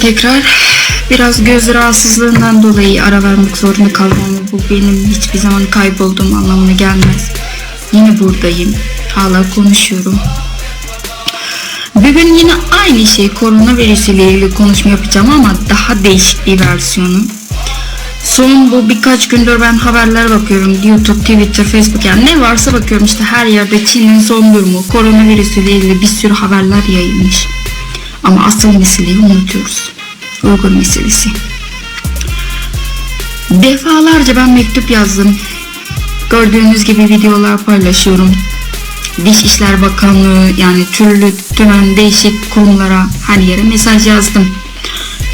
tekrar. Biraz göz rahatsızlığından dolayı ara vermek zorunda kaldım ama bu benim hiçbir zaman kaybolduğum anlamına gelmez. Yine buradayım. Hala konuşuyorum. Bugün yine aynı şey koronavirüs ile ilgili konuşma yapacağım ama daha değişik bir versiyonu. Son bu birkaç gündür ben haberler bakıyorum. YouTube, Twitter, Facebook yani ne varsa bakıyorum işte her yerde Çin'in son durumu, koronavirüs ile ilgili bir sürü haberler yayılmış. Ama asıl meseleyi unutuyoruz. Uygur meselesi. Defalarca ben mektup yazdım. Gördüğünüz gibi videolar paylaşıyorum. Dışişler Bakanlığı yani türlü tümen değişik kurumlara her yere mesaj yazdım.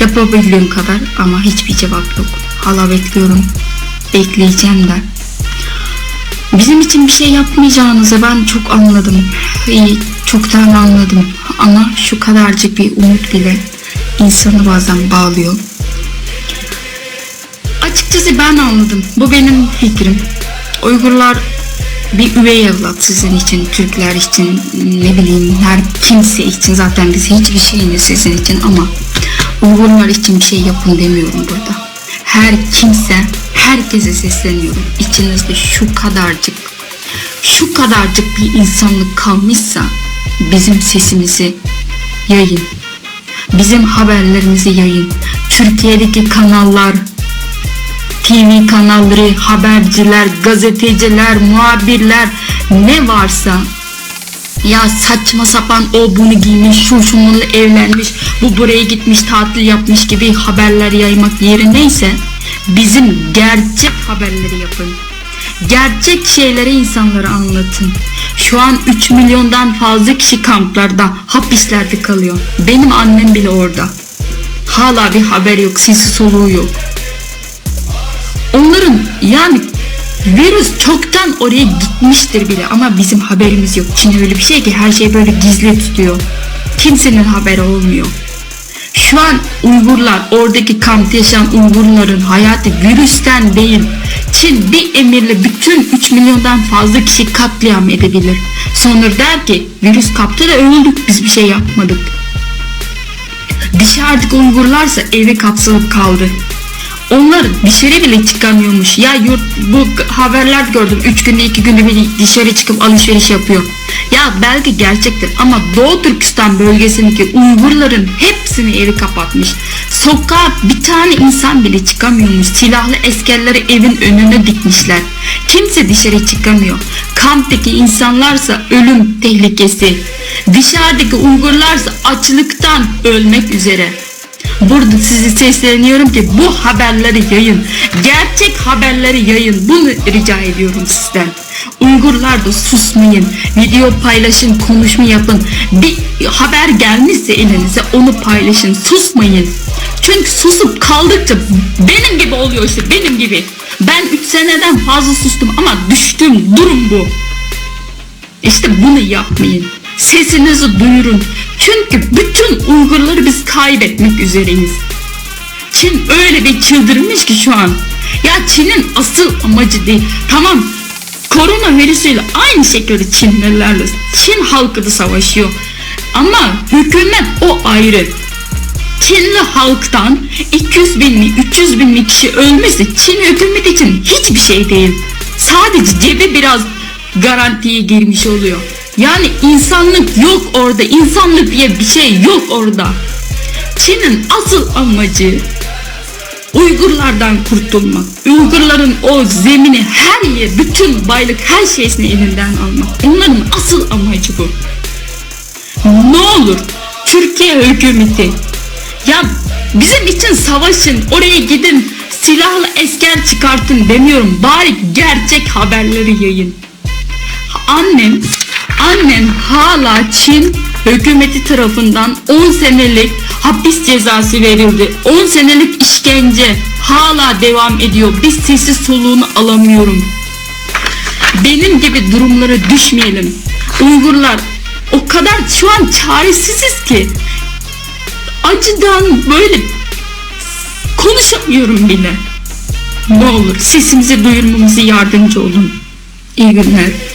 Yapabildiğim kadar ama hiçbir cevap yok. Hala bekliyorum. Bekleyeceğim de. Bizim için bir şey yapmayacağınızı ben çok anladım. İyi, çoktan anladım. Ama şu kadarcık bir umut bile insanı bazen bağlıyor. Açıkçası ben anladım. Bu benim fikrim. Uygurlar bir üvey evlat sizin için, Türkler için, ne bileyim her kimse için zaten biz hiçbir şeyiniz sizin için ama Uygurlar için bir şey yapın demiyorum burada. Her kimse, herkese sesleniyorum. İçinizde şu kadarcık, şu kadarcık bir insanlık kalmışsa bizim sesimizi yayın. Bizim haberlerimizi yayın. Türkiye'deki kanallar, TV kanalları, haberciler, gazeteciler, muhabirler ne varsa ya saçma sapan o bunu giymiş, şu şununla evlenmiş, bu buraya gitmiş, tatil yapmış gibi haberler yaymak yerindeyse bizim gerçek haberleri yapın. Gerçek şeyleri insanlara anlatın. Şu an 3 milyondan fazla kişi kamplarda, hapislerde kalıyor. Benim annem bile orada. Hala bir haber yok, sesi soluğu yok. Onların yani virüs çoktan oraya gitmiştir bile ama bizim haberimiz yok. Çin öyle bir şey ki her şey böyle gizli tutuyor. Kimsenin haberi olmuyor. Şu an Uygurlar, oradaki kampta yaşayan Uygurların hayatı virüsten değil. Çin bir emirle bütün 3 milyondan fazla kişi katliam edebilir. Sonra der ki virüs kaptı da öldük biz bir şey yapmadık. Dışarıdaki Uygurlarsa eve kapsılıp kaldı. Onlar dışarı bile çıkamıyormuş. Ya yurt, bu haberler gördüm. Üç günde iki günde bir dışarı çıkıp alışveriş yapıyor. Ya belki gerçektir ama Doğu Türkistan bölgesindeki Uygurların hepsini evi kapatmış. Sokağa bir tane insan bile çıkamıyormuş. Silahlı eskerleri evin önüne dikmişler. Kimse dışarı çıkamıyor. Kamptaki insanlarsa ölüm tehlikesi. Dışarıdaki Uygurlarsa açlıktan ölmek üzere. Burada sizi sesleniyorum ki bu haberleri yayın. Gerçek haberleri yayın. Bunu rica ediyorum sizden. Uygurlar da susmayın. Video paylaşın, konuşma yapın. Bir haber gelmişse elinize onu paylaşın. Susmayın. Çünkü susup kaldıkça benim gibi oluyor işte benim gibi. Ben 3 seneden fazla sustum ama düştüm. Durum bu. İşte bunu yapmayın. Sesinizi duyurun. Çünkü bütün Uygurları biz kaybetmek üzereyiz. Çin öyle bir çıldırmış ki şu an. Ya Çin'in asıl amacı değil. Tamam koronavirüsüyle aynı şekilde Çinlilerle Çin halkı da savaşıyor. Ama hükümet o ayrı. Çinli halktan 200 binli 300 binli kişi ölmesi Çin hükümeti için hiçbir şey değil. Sadece cebi biraz garantiye girmiş oluyor. Yani insanlık yok orada. İnsanlık diye bir şey yok orada. Çin'in asıl amacı Uygurlardan kurtulmak. Uygurların o zemini her yer, bütün baylık her şeysini elinden almak. Onların asıl amacı bu. Ne olur Türkiye hükümeti ya bizim için savaşın, oraya gidin, silahlı esker çıkartın demiyorum. Bari gerçek haberleri yayın. Annem Annen hala Çin hükümeti tarafından 10 senelik hapis cezası verildi. 10 senelik işkence hala devam ediyor. Biz sesi soluğunu alamıyorum. Benim gibi durumlara düşmeyelim. Uygurlar o kadar şu an çaresiziz ki acıdan böyle konuşamıyorum bile. Ne olur sesimizi duyurmamızı yardımcı olun. İyi günler.